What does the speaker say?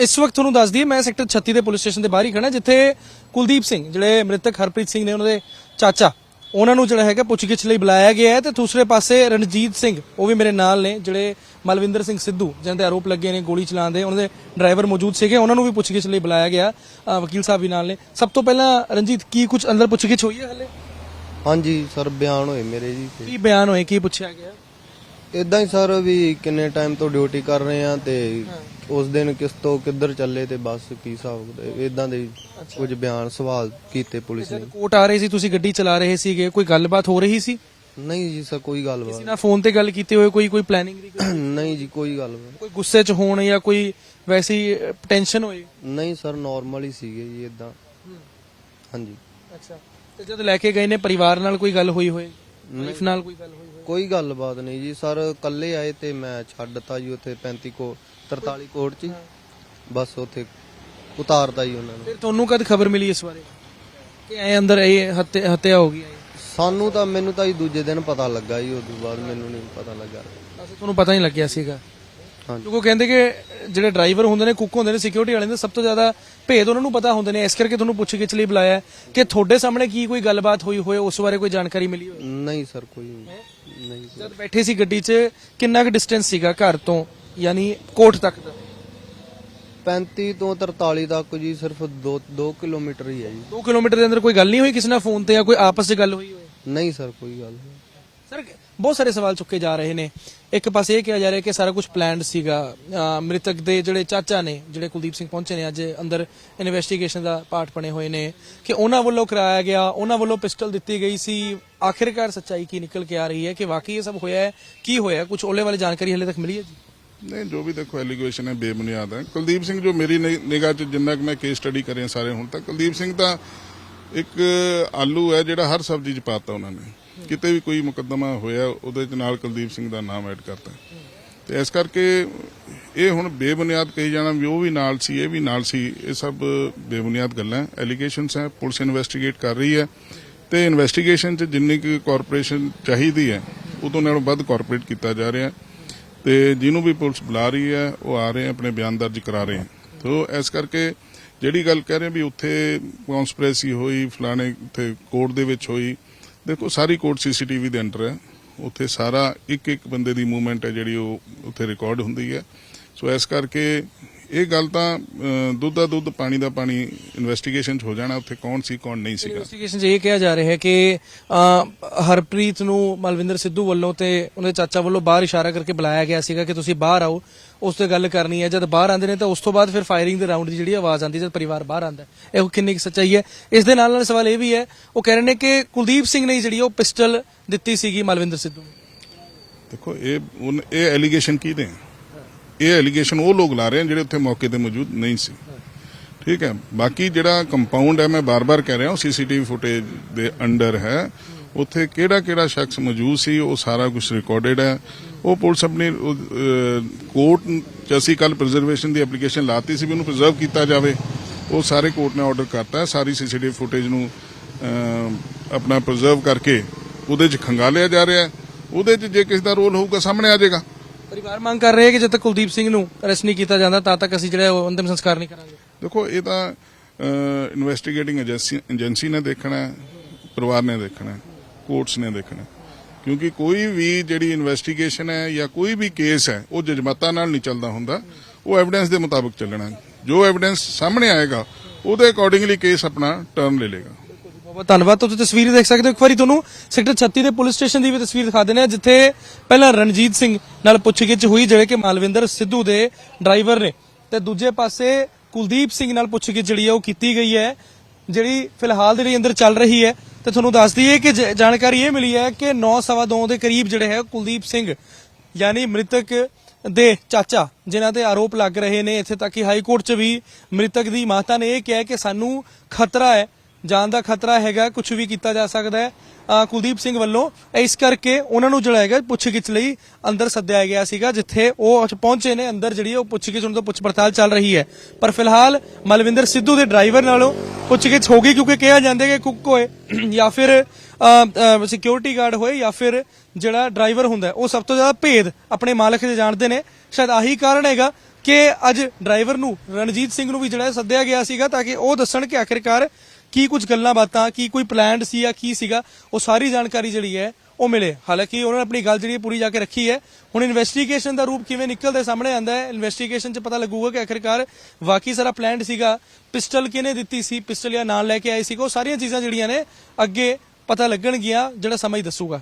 ਇਸ ਵਕਤ ਤੁਹਾਨੂੰ ਦੱਸ ਦਈਏ ਮੈਂ ਸੈਕਟਰ 36 ਦੇ ਪੁਲਿਸ ਸਟੇਸ਼ਨ ਦੇ ਬਾਹਰ ਹੀ ਖੜਾ ਜਿੱਥੇ ਕੁਲਦੀਪ ਸਿੰਘ ਜਿਹੜੇ ਮ੍ਰਿਤਕ ਹਰਪ੍ਰੀਤ ਸਿੰਘ ਨੇ ਉਹਨਾਂ ਦੇ ਚਾਚਾ ਉਹਨਾਂ ਨੂੰ ਜਿਹੜਾ ਹੈਗਾ ਪੁੱਛਗਿੱਛ ਲਈ ਬੁਲਾਇਆ ਗਿਆ ਹੈ ਤੇ ਦੂਸਰੇ ਪਾਸੇ ਰਣਜੀਤ ਸਿੰਘ ਉਹ ਵੀ ਮੇਰੇ ਨਾਲ ਨੇ ਜਿਹੜੇ ਮਲਵਿੰਦਰ ਸਿੰਘ ਸਿੱਧੂ ਜਿਨ੍ਹਾਂ ਤੇ ਆਰੋਪ ਲੱਗੇ ਨੇ ਗੋਲੀ ਚਲਾਉਣ ਦੇ ਉਹਨਾਂ ਦੇ ਡਰਾਈਵਰ ਮੌਜੂਦ ਸੀਗੇ ਉਹਨਾਂ ਨੂੰ ਵੀ ਪੁੱਛਗਿੱਛ ਲਈ ਬੁਲਾਇਆ ਗਿਆ ਵਕੀਲ ਸਾਹਿਬ ਵੀ ਨਾਲ ਨੇ। ਸਭ ਤੋਂ ਪਹਿਲਾਂ ਰਣਜੀਤ ਕੀ ਕੁਝ ਅੰਦਰ ਪੁੱਛਗਿੱਛ ਹੋਈ ਹੈ ਹਲੇ? ਹਾਂਜੀ ਸਰ ਬਿਆਨ ਹੋਏ ਮੇਰੇ ਜੀ। ਕੀ ਬਿਆਨ ਹੋਏ ਕੀ ਪੁੱਛਿਆ ਗਿਆ? ਇਦਾਂ ਹੀ ਸਰ ਵੀ ਕਿੰਨੇ ਟਾਈਮ ਤੋਂ ਡਿਊਟੀ ਕਰ ਰਹੇ ਆ ਤੇ ਉਸ ਦਿਨ ਕਿਸ ਤੋਂ ਕਿੱਧਰ ਚੱਲੇ ਤੇ ਬੱਸ ਕੀ ਹਿਸਾਬ ਇਦਾਂ ਦੇ ਕੁਝ ਬਿਆਨ ਸਵਾਲ ਕੀਤੇ ਪੁਲਿਸ ਨੇ। ਕੋਰਟ ਆ ਰਹੇ ਸੀ ਤੁਸੀਂ ਗੱਡੀ ਚਲਾ ਰਹੇ ਸੀਗੇ ਕੋਈ ਗੱਲਬਾਤ ਹੋ ਰਹੀ ਸੀ? ਨਹੀਂ ਜੀ ਸਰ ਕੋਈ ਕਿਸੇ ਗੱਲਬਾਤ ਨਾਲ ਫੋਨ ਤੇ ਗੱਲ ਕੀਤੀ ਹੋਏ ਕੋਈ ਕੋਈ ਪਲੈਨਿੰਗ ਦੀ ਨਹੀਂ ਜੀ ਕੋਈ ਗੱਲਬਾਤ। ਕੋਈ ਗੁੱਸੇ 'ਚ ਹੋਣ ਜਾਂ ਕੋਈ ਵੈਸੀ ਟੈਨਸ਼ਨ ਹੋਏ ਨਹੀਂ ਸਰ ਨਾਰਮਲ ਹੀ ਸੀਗੇ ਜੀ ਇਦਾਂ ਹਾਂਜੀ। ਅੱਛਾ। ਤੇ ਜਦ ਲੈ ਕੇ ਗਏ ਨੇ ਪਰਿਵਾਰ ਨਾਲ ਕੋਈ ਗੱਲ ਹੋਈ ਹੋਏ? ਵਾਈਫ ਨਾਲ ਕੋਈ ਗੱਲ ਹੋਈ? ਕੋਈ ਗੱਲਬਾਤ ਨਹੀਂ ਜੀ। ਸਰ ਕੱਲੇ ਆਏ ਤੇ ਮੈਂ ਛੱਡਤਾ ਜੀ ਉੱਥੇ 35 ਕੋ 43 ਕੋਟ ਚ। ਬਸ ਉੱਥੇ ਉਤਾਰਤਾ ਜੀ ਉਹਨਾਂ ਨੇ। ਫਿਰ ਤੁਹਾਨੂੰ ਕਦ ਖਬਰ ਮਿਲੀ ਇਸ ਬਾਰੇ? ਕਿ ਐ ਅੰਦਰ ਇਹ ਹੱਤੇ- ਹੱਤਿਆ ਹੋ ਗਈ ਹੈ। ਸਾਨੂੰ ਤਾਂ ਮੈਨੂੰ ਤਾਂ ਜੀ ਦੂਜੇ ਦਿਨ ਪਤਾ ਲੱਗਾ ਜੀ ਉਸ ਤੋਂ ਬਾਅਦ ਮੈਨੂੰ ਨਹੀਂ ਪਤਾ ਲੱਗਾ। ਤੁਹਾਨੂੰ ਪਤਾ ਨਹੀਂ ਲੱਗਿਆ ਸੀਗਾ? ਹਾਂਜੀ। ਕਿਉਂਕਿ ਕਹਿੰਦੇ ਕਿ ਜਿਹੜੇ ਡਰਾਈਵਰ ਹੁੰਦੇ ਨੇ ਕੁੱਕ ਹੁੰਦੇ ਨੇ ਸਿਕਿਉਰਿਟੀ ਵਾਲਿਆਂ ਦੇ ਸਭ ਤੋਂ ਜ਼ਿਆਦਾ ਭੇਦ ਉਹਨਾਂ ਨੂੰ ਪਤਾ ਹੁੰਦੇ ਨੇ। ਇਸ ਕਰਕੇ ਤੁਹਾਨੂੰ ਪੁੱਛ ਗਿੱਛ ਲਈ ਬੁਲਾਇਆ ਹੈ ਕਿ ਤੁਹਾਡੇ ਸਾਹਮਣੇ ਕੀ ਕੋਈ ਗੱਲਬਾਤ ਹੋਈ ਹੋਏ ਉਸ ਬਾਰੇ ਕੋਈ ਜਾਣਕਾਰੀ ਮਿਲੀ ਹੋਵੇ ਨਹੀਂ ਸਰ ਕੋਈ ਨਹੀਂ। ਜਦ ਬੈਠੇ ਸੀ ਗੱਡੀ 'ਚ ਕਿੰਨਾ ਕੁ ਡਿਸਟੈਂਸ ਸੀਗਾ ਘਰ ਤੋਂ? ਯਾਨੀ ਕੋਰਟ ਤੱਕ ਦਾ? 35 ਤੋਂ 43 ਤੱਕ ਜੀ ਸਿਰਫ 2 2 ਕਿਲੋਮੀਟਰ ਹੀ ਹੈ ਜੀ। 2 ਕਿਲੋਮੀਟਰ ਦੇ ਅੰਦਰ ਕੋਈ ਗੱਲ ਨਹੀਂ ਹੋਈ ਕਿਸੇ ਨਾਲ ਫੋਨ ਤੇ ਜਾਂ ਕੋਈ ਆਪਸ 'ਚ ਗੱਲ ਹੋਈ ਹੋਵੇ? ਨਹੀਂ ਸਰ ਕੋਈ ਗੱਲ ਨਹੀਂ। ਸਰ ਬਹੁਤ ਸਾਰੇ ਸਵਾਲ ਚੁੱਕੇ ਜਾ ਰਹੇ ਨੇ। ਇੱਕ ਪਾਸੇ ਇਹ ਕਿਹਾ ਜਾ ਰਿਹਾ ਕਿ ਸਾਰਾ ਕੁਝ ਪਲਾਨਡ ਸੀਗਾ। ਮ੍ਰਿਤਕ ਦੇ ਜਿਹੜੇ ਚਾਚਾ ਨੇ, ਜਿਹੜੇ ਕੁਲਦੀਪ ਸਿੰਘ ਪਹੁੰਚੇ ਨੇ, ਅੱਜ ਅੰਦਰ ਇਨਵੈਸਟੀਗੇਸ਼ਨ ਦਾ ਪਾਰਟ ਬਣੇ ਹੋਏ ਨੇ ਕਿ ਉਹਨਾਂ ਵੱਲੋਂ ਕਰਾਇਆ ਗਿਆ, ਉਹਨਾਂ ਵੱਲੋਂ ਪਿਸਟਲ ਦਿੱਤੀ ਗਈ ਸੀ। ਆਖਿਰਕਾਰ ਸੱਚਾਈ ਕੀ ਨਿਕਲ ਕੇ ਆ ਰਹੀ ਹੈ ਕਿ ਵਾਕਈ ਇਹ ਸਭ ਹੋਇਆ ਹੈ? ਕੀ ਹੋਇਆ? ਕੁਝ ਓਲੇ ਵਾਲੀ ਜਾਣਕਾਰੀ ਹਲੇ ਤੱਕ ਮਿਲੀ ਹੈ ਜੀ? ਨਹੀਂ, ਜੋ ਵੀ ਦੇਖੋ ਐਲੀਗੇਸ਼ਨ ਹੈ, ਬੇਬੁਨਿਆਦ ਹੈ। ਕੁਲਦੀਪ ਸਿੰਘ ਜੋ ਮੇਰੀ ਨਿਗਾਹ 'ਚ ਜਿੰਨਾ ਕਿ ਮੈਂ ਕੇਸ ਸਟੱਡੀ ਕਰੇ ਸਾਰੇ ਹੁਣ ਤੱਕ ਕੁਲਦੀਪ ਸਿੰਘ ਤਾਂ ਇੱਕ ਆਲੂ ਹੈ ਜਿਹੜਾ ਹਰ ਸਬਜ਼ੀ 'ਚ ਪਾਤਾ ਉਹਨਾਂ ਨੇ। ਕਿਤੇ ਵੀ ਕੋਈ ਮੁਕੱਦਮਾ ਹੋਇਆ, ਉਹਦੇ 'ਚ ਨਾਲ ਕੁਲਦੀਪ ਸਿੰਘ ਦਾ ਨਾਮ ਐਡ ਕਰਤਾ। ਤੇ ਇਸ ਕਰਕੇ ਇਹ ਹੁਣ ਬੇਬੁਨਿਆਦ ਕਹੀ ਜਾਣਾ ਵੀ ਉਹ ਵੀ ਨਾਲ ਸੀ, ਇਹ ਵੀ ਨਾਲ ਸੀ, ਇਹ ਸਭ ਬੇਬੁਨਿਆਦ ਗੱਲਾਂ। ਐਲੀਗੇਸ਼ਨਸ ਹੈ, ਪੁਲਿਸ ਇਨਵੈਸਟੀਗੇਟ ਕਰ ਰਹੀ ਹੈ। ਤੇ ਇਨਵੈਸਟੀਗੇਸ਼ਨ 'ਚ ਜਿੰਨੀ ਕੁ ਕਾਰਪੋਰੇਸ਼ਨ ਚਾਹੀਦੀ ਹੈ, ਉਦੋਂ ਨਾਲੋਂ ਵੱਧ ਕਾਰਪੋਰੇਟ ਕੀਤਾ ਜਾ ਰਿਹਾ। ਤੇ ਜਿਹਨੂੰ ਵੀ ਪੁਲਿਸ ਬੁਲਾ ਰਹੀ ਹੈ, ਉਹ ਆ ਰਹੇ ਆਪਣੇ ਬਿਆਨ ਦਰਜ ਕਰਾ ਰਹੇ ਆ ਸੋ ਇਸ ਕਰਕੇ ਜਿਹੜੀ ਗੱਲ ਕਹਿ ਰਹੇ ਵੀ ਉੱਥੇ ਕਨਸਪੀਰੇਸੀ ਹੋਈ, ਫਲਾਣੇ ਉੱਥੇ ਕੋਰਟ ਦੇ ਵਿੱਚ ਹੋਈ ਦੇਖੋ, ਸਾਰੀ ਕੋਰਟ ਸੀਸੀਟੀਵੀ ਦੇ ਅੰਡਰ ਹੈ। ਉੱਥੇ ਸਾਰਾ ਇੱਕ ਇੱਕ ਬੰਦੇ ਦੀ ਮੂਵਮੈਂਟ ਹੈ ਜਿਹੜੀ ਉਹ ਉੱਥੇ ਰਿਕਾਰਡ ਹੁੰਦੀ ਹੈ। ਸੋ ਇਸ ਕਰਕੇ ਇਹ ਗੱਲ ਤਾਂ ਦੁੱਧ ਦਾ ਦੁੱਧ ਪਾਣੀ ਦਾ ਪਾਣੀ ਇਨਵੈਸਟੀਗੇਸ਼ਨ 'ਚ ਹੋ ਜਾਣਾ ਉੱਥੇ ਕੌਣ ਸੀ ਕੌਣ ਨਹੀਂ ਸੀਗਾ। ਇਨਵੈਸਟੀਗੇਸ਼ਨ 'ਚ ਇਹ ਕਿਹਾ ਜਾ ਰਿਹਾ ਹੈ ਕਿ ਹਰਪ੍ਰੀਤ ਨੂੰ ਮਲਵਿੰਦਰ ਸਿੱਧੂ ਵੱਲੋਂ ਤੇ ਉਹਦੇ ਚਾਚਾ ਵੱਲੋਂ ਬਾਹਰ ਇਸ਼ਾਰਾ ਕਰਕੇ ਬੁਲਾਇਆ ਗਿਆ ਸੀਗਾ ਕਿ ਤੁਸੀਂ ਬਾਹਰ ਆਓ ਉਸ ਤੇ ਗੱਲ ਕਰਨੀ ਹੈ। ਜਦ ਬਾਹਰ ਆਉਂਦੇ ਨੇ ਤਾਂ ਉਸ ਤੋਂ ਬਾਅਦ ਫਿਰ ਫਾਇਰਿੰਗ ਦੇ ਰਾਉਂਡ ਦੀ ਜਿਹੜੀ ਆਵਾਜ਼ ਆਉਂਦੀ ਜਦ ਪਰਿਵਾਰ ਬਾਹਰ ਆਉਂਦਾ ਇਹ ਕਿੰਨੀ ਕੁ ਸੱਚਾਈ ਹੈ? ਇਸ ਦੇ ਨਾਲ ਨਾਲ ਸਵਾਲ ਇਹ ਵੀ ਹੈ ਉਹ ਕਹਿ ਰਹੇ ਨੇ ਕਿ ਕੁਲਦੀਪ ਸਿੰਘ ਨੇ ਜਿਹੜੀ ਉਹ ਪਿਸਟਲ ਦਿੱਤੀ ਸੀਗੀ ਮਲਵਿੰਦਰ ਸਿੱਧੂ ਨੂੰ। ਦੇਖੋ ਇਹ ਇਹ ਐਲੀਗੇਸ਼ਨ ਕਿਹਦੇ ਹੈ ਇਹ ਐਲੀਗੇਸ਼ਨ ਉਹ ਲੋਕ ਲਾ ਰਹੇ ਹਨ ਜਿਹੜੇ ਉੱਥੇ ਮੌਕੇ ਤੇ ਮੌਜੂਦ ਨਹੀਂ ਸੀ। ਠੀਕ ਹੈ। ਬਾਕੀ ਜਿਹੜਾ ਕੰਪਾਊਂਡ ਹੈ, ਮੈਂ ਬਾਰ-ਬਾਰ ਕਹਿ ਰਿਹਾ ਹਾਂ ਸੀਸੀਟੀਵੀ ਫੁਟੇਜ ਦੇ ਅੰਡਰ ਹੈ। ਉੱਥੇ ਕਿਹੜਾ ਕਿਹੜਾ ਸ਼ਖਸ ਮੌਜੂਦ ਸੀ, ਉਹ ਸਾਰਾ ਕੁਝ ਰਿਕਾਰਡਡ ਹੈ। ਉਹ ਪੁਲਿਸ ਆਪਣੀ ਕੋਰਟ ਚ ਅਸੀਂ ਕੱਲ ਪ੍ਰੀਜ਼ਰਵੇਸ਼ਨ ਦੀ ਐਪਲੀਕੇਸ਼ਨ ਲਾਤੀ ਸੀ ਵੀ ਉਹਨੂੰ ਪ੍ਰੀਜ਼ਰਵ ਕੀਤਾ ਜਾਵੇ। ਉਹ ਸਾਰੇ ਕੋਰਟ ਨੇ ਆਰਡਰ ਕਰਤਾ ਹੈ, ਸਾਰੀ ਸੀਸੀਟੀਵੀ ਫੁਟੇਜ ਨੂੰ ਆਪਣਾ ਪ੍ਰੀਜ਼ਰਵ ਕਰਕੇ ਉਹਦੇ 'ਚ ਖੰਗਾਲਿਆ ਜਾ ਰਿਹਾ ਉਹਦੇ 'ਚ ਜੇ ਕਿਸੇ ਦਾ ਰੋਲ ਹੋਊਗਾ, ਸਾਹਮਣੇ ਆ ਜਾਏਗਾ। ਪਰਿਵਾਰ ਮੰਗ ਕਰ ਰਿਹਾ ਹੈ ਕਿ ਜਦ ਤੱਕ ਕੁਲਦੀਪ ਸਿੰਘ ਨੂੰ ਅਰੈਸਟ ਨਹੀਂ ਕੀਤਾ ਜਾਂਦਾ ਤਦ ਤੱਕ ਅਸੀਂ ਜਿਹੜਾ ਉਹ ਅੰਤਿਮ ਸੰਸਕਾਰ ਨਹੀਂ ਕਰਾਂਗੇ। ਦੇਖੋ, ਇਹ ਤਾਂ ਇਨਵੈਸਟੀਗੇਟਿੰਗ ਏਜੰਸੀ ਨੇ ਦੇਖਣਾ ਪਰਿਵਾਰ ਨੇ ਦੇਖਣਾ ਕੋਰਟਸ ਨੇ ਦੇਖਣਾ ਕਿਉਂਕਿ ਕੋਈ ਵੀ ਜਿਹੜੀ ਇਨਵੈਸਟੀਗੇਸ਼ਨ ਹੈ ਜਾਂ ਕੋਈ ਵੀ ਕੇਸ ਹੈ, ਉਹ ਜਜ਼ਬਾਤਾਂ ਨਾਲ ਨਹੀਂ ਚੱਲਦਾ ਹੁੰਦਾ। ਉਹ ਐਵੀਡੈਂਸ ਦੇ ਮੁਤਾਬਕ ਚੱਲਣਾ ਜੋ ਐਵੀਡੈਂਸ ਸਾਹਮਣੇ ਆਏਗਾ, ਉਹਦੇ ਅਕੋਰਡਿੰਗਲੀ ਕੇਸ ਆਪਣਾ ਟਰਨ ਲੈ ਲੇਗਾ ਬਹੁਤ ਧੰਨਵਾਦ। ਤੁਸੀਂ ਤਸਵੀਰ ਦੇਖ ਸਕਦੇ ਹੋ। ਇੱਕ ਵਾਰੀ ਤੁਹਾਨੂੰ ਸੈਕਟਰ 36 ਦੇ ਪੁਲਿਸ ਸਟੇਸ਼ਨ ਦੀ ਵੀ ਤਸਵੀਰ ਦਿਖਾ ਦਿੰਦੇ ਆ ਜਿੱਥੇ ਪਹਿਲਾਂ ਰਣਜੀਤ ਸਿੰਘ ਨਾਲ ਪੁੱਛਗਿੱਛ ਹੋਈ, ਜਿਹੜੇ ਕਿ ਮਾਲਵਿੰਦਰ ਸਿੱਧੂ ਦੇ ਡਰਾਈਵਰ ਨੇ। ਤੇ ਦੂਜੇ ਪਾਸੇ ਕੁਲਦੀਪ ਸਿੰਘ ਨਾਲ ਪੁੱਛਗਿੱਛ ਜਿਹੜੀ ਹੈ, ਉਹ ਕੀਤੀ ਗਈ ਹੈ, ਜਿਹੜੀ ਫਿਲਹਾਲ ਦੇ ਲਈ ਅੰਦਰ ਚੱਲ ਰਹੀ ਹੈ। ਤੇ ਤੁਹਾਨੂੰ ਦੱਸ ਦਈਏ ਕਿ ਜ- ਜਾਣਕਾਰੀ ਇਹ ਮਿਲੀ ਹੈ ਕਿ 9:02 ਦੇ ਕਰੀਬ ਜਿਹੜੇ ਹੈ ਕੁਲਦੀਪ ਸਿੰਘ, ਯਾਨੀ ਮ੍ਰਿਤਕ ਦੇ ਚਾਚਾ, ਜਿਨ੍ਹਾਂ ਤੇ ਆਰੋਪ ਲੱਗ ਰਹੇ ਨੇ। ਇੱਥੇ ਤੱਕ ਕਿ ਹਾਈ ਕੋਰਟ 'ਚ ਵੀ ਮ੍ਰਿਤਕ ਦੀ ਮਾਤਾ ਨੇ ਇਹ ਕਿਹਾ ਕਿ ਸਾਨੂੰ ਖਤਰਾ ਹੈ ਜਾਨ ਦਾ ਖਤਰਾ ਹੈਗਾ ਕੁਝ ਵੀ ਕੀਤਾ ਜਾ ਸਕਦਾ ਹੈ। ਕੁਲਦੀਪ ਸਿੰਘ ਵੱਲੋਂ ਇਸ ਕਰਕੇ ਉਹਨਾਂ ਨੂੰ ਜਿਹੜਾ ਹੈਗਾ ਪੁੱਛਗਿੱਛ ਲਈ ਅੰਦਰ ਸੱਦਿਆ ਗਿਆ ਸੀਗਾ, ਜਿੱਥੇ ਉਹ ਪਹੁੰਚੇ ਨੇ ਅੰਦਰ, ਜਿਹੜੀ ਉਹ ਪੁੱਛਗਿੱਛ ਉਹਨਾਂ ਤੋਂ ਪੁੱਛ ਪੜਤਾਲ ਚੱਲ ਰਹੀ ਹੈ। ਪਰ ਫਿਲਹਾਲ ਮਲਵਿੰਦਰ ਸਿੱਧੂ ਦੇ ਡਰਾਈਵਰ ਨਾਲੋਂ ਪੁੱਛਗਿੱਛ ਹੋ ਕਿਉਂਕਿ ਕਿਹਾ ਜਾਂਦਾ ਕਿ ਕੁੱਕ ਹੋਏ ਜਾਂ ਫਿਰ ਸਿਕਿਉਰਿਟੀ ਗਾਰਡ ਹੋਏ ਜਾਂ ਫਿਰ ਜਿਹੜਾ ਡਰਾਈਵਰ ਹੁੰਦਾ ਉਹ ਸਭ ਤੋਂ ਜ਼ਿਆਦਾ ਭੇਦ ਆਪਣੇ ਮਾਲਕ ਦੇ ਜਾਣਦੇ ਨੇ। ਸ਼ਾਇਦ ਆਹੀ ਕਾਰਨ ਹੈਗਾ ਕਿ ਅੱਜ ਡਰਾਈਵਰ ਨੂੰ ਰਣਜੀਤ ਸਿੰਘ ਨੂੰ ਵੀ ਜਿਹੜਾ ਸੱਦਿਆ ਗਿਆ ਸੀਗਾ, ਤਾਂ ਕਿ ਉਹ ਦੱਸਣ ਕਿ ਆਖਿਰਕਾਰ ਕੀ ਕੁਝ ਗੱਲਾਂ ਬਾਤਾਂ, ਕੀ ਕੋਈ ਪਲਾਨਡ ਸੀ ਜਾਂ ਕੀ ਸੀਗਾ, ਉਹ ਸਾਰੀ ਜਾਣਕਾਰੀ ਜਿਹੜੀ ਹੈ, ਉਹ ਮਿਲੇ। ਹਾਲਾਂਕਿ ਉਹਨਾਂ ਨੇ ਆਪਣੀ ਗੱਲ ਜਿਹੜੀ ਪੂਰੀ ਜਾ ਕੇ ਰੱਖੀ ਹੈ। ਹੁਣ ਇਨਵੈਸਟੀਗੇਸ਼ਨ ਦਾ ਰੂਪ ਕਿਵੇਂ ਨਿਕਲਦਾ ਸਾਹਮਣੇ ਆਂਦਾ ਹੈ। ਇਨਵੈਸਟੀਗੇਸ਼ਨ 'ਚ ਪਤਾ ਲੱਗੂਗਾ ਕਿ ਆਖਿਰਕਾਰ ਵਾਕਈ ਸਾਰਾ ਪਲਾਨਡ ਸੀਗਾ। ਪਿਸਟਲ ਕਿਹਨੇ ਦਿੱਤੀ ਸੀ? ਪਿਸਟਲ ਜਾਂ ਨਾਲ ਲੈ ਕੇ ਆਏ ਸੀਗਾ? ਉਹ ਸਾਰੀਆਂ ਚੀਜ਼ਾਂ ਜਿਹੜੀਆਂ ਨੇ ਅੱਗੇ ਪਤਾ ਲੱਗਣਗੀਆਂ, ਜਿਹੜਾ ਸਮਾਂ ਹੀ ਦੱਸੂਗਾ।